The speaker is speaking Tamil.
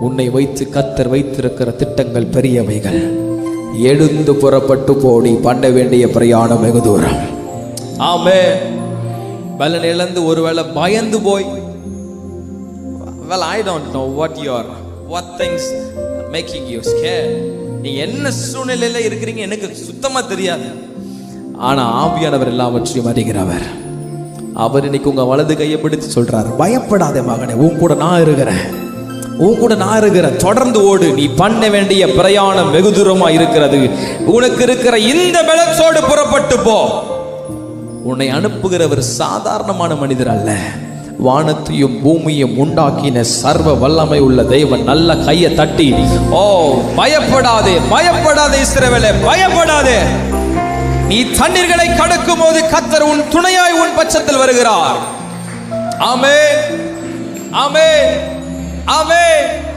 உன்னை வைத்து கத்தர் வைத்திருக்கிற திட்டங்கள் பெரியவைகள். எழுந்து புறப்பட்டு போடி பண்ண வேண்டிய பிரயாணம் வெகு தூரம். ஆமே பலன் இழந்து ஒருவேளை பயந்து போய் well I don't know what your what things are making you scared. என்ன சூழ்நிலையில இருக்கிறீங்க எனக்கு சுத்தமா தெரியாது. ஆனா ஆவியானவர் எல்லாவற்றையும் அறிகிறவர். அவர் இன்னைக்கு உங்க வலது கையை பிடித்து சொல்றாரு பயப்படாதே மகனே உன் கூட நான் இருக்கிறேன். உன் கூட நான் இருக்கிறேன் தொடர்ந்து ஓடு. நீ பண்ண வேண்டிய பிரயாணம் வெகு தூரமா இருக்கிறது. உனக்கு இருக்கிற இந்த பலத்தோடு புறப்பட்டு போ. உன்னை அனுப்புகிறவர் சாதாரணமான மனிதர் அல்ல. வானத்தையும் பூமியும் உண்டாக்கின சர்வ வல்லமை உள்ள தெய்வன் நல்ல கையை தட்டி ஓ பயப்படாதே பயப்படாதே இஸ்ரவேலே பயப்படாதே. நீ தண்ணீர்களை கடக்கும் போது கத்தர் உன் துணையாய் உன் பட்சத்தில் வருகிறார். ஆமே ஆமே ஆமே